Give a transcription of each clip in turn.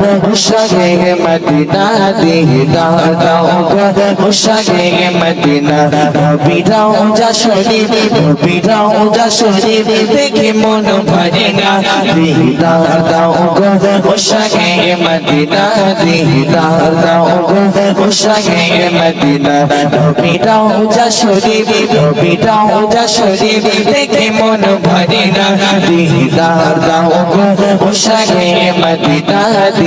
মুশাকে Medina দিদার দাও গো। মুশাকে Medina নবীরাও যা শরীফ নবীরাও যা শরীফ, দেখে মন ভরে না। দিদার দাও গো। মুশাকে মদিনা দিদার দাও গো। মুশাকে মদিনা নবীরাও যা শরীফ নবীরাও যা শরীফ, দেখে মন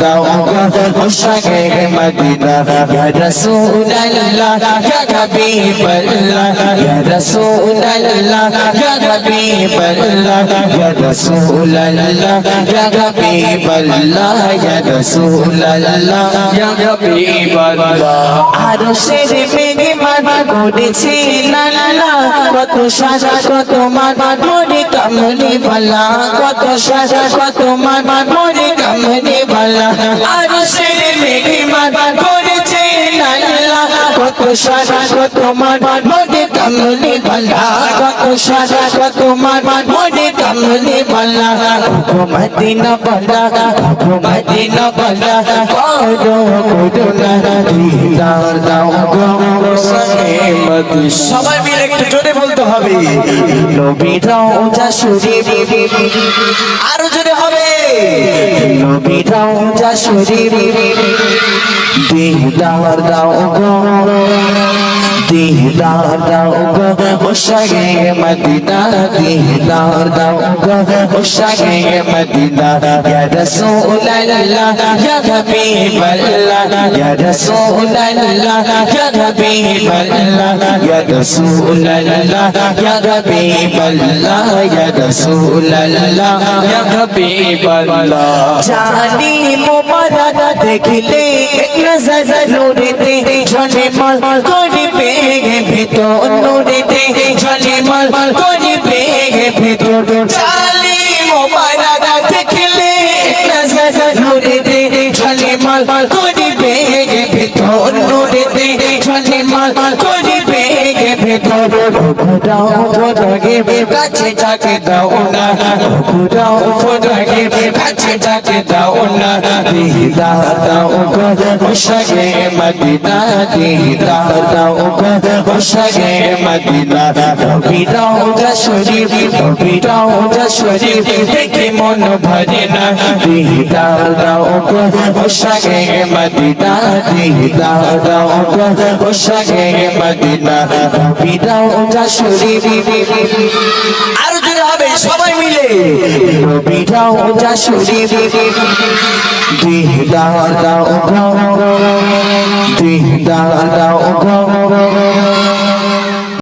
দাও মুশাকে মদিনা। ইয়া রাসূলুল্লাহ, ইয়া হাবিবাল্লাহ, ইয়া রাসূলুল্লাহ, ইয়া হাবিবাল্লাহ, ইয়া রাসূলুল্লাহ, ইয়া হাবিবাল্লাহ, ইয়া রাসূলুল্লাহ, ইয়া হাবিবাল্লাহ। আরশের মেঘমান করেছে লালা কত সাজা, কত মান মরে কামনে বালা, কত সাজা, কত মান মরে কামনে বালা। আরশের মেঘমান করেছে লালা কত সাজা কত মান মরে কামনে বালা। কত সাজা কত মান মরে কামনে বালা। মদিনা বালা মদিনা বালা। করো মিলে একটু জোরে বলতে হবে। নবীরাও যা শরীফ আরও জোরে হবে। নবীরাও যা শরীফ দিদার দাও গো। দিদার দাও গো মুশাকে মদিনা দিদার দাও গো মুশাকে মদিনা ইয়া রাসূলুল্লাহ ইয়া হাবিবাল্লাহ ইয়া রাসূলুল্লাহ ইয়া হাবিবাল্লাহ ইয়া রাসূলুল্লাহ ইয়া হাবিবাল্লাহ ইয়া রাসূলুল্লাহ ইয়া হাবিবাল্লাহ জানি মোবারক দেখলে নজর নূরেতে ঝলমল করবে ভিতর নূরেতে ঝলমল করবে ভিতর। জানি মোবারক দেখলে নজর নূরেতে করবে মাল নূরেতে ঝলমল করবে ভিতর ঘুরাও ফোটাকে কাছে যাকে দাও না ঘুরাও ফোটাকে কাছে যাকে দাও না দিদার দাও গো মুশাকে মদিনা দিদার দাও গো মুশাকে মদিনা নবীরাও যা শরীফ নবীরাও যা শরীফ দেখে মন ভরে না দিদার দাও গো মুশাকে মদিনা দিদার দাও গো মুশাকে মদিনা নবীরাও যা শরীফ। আরও জোরে হবে সবাই মিলে। নবীরাও যা শরীফ। দিদার দাও গো দিদার দাও গো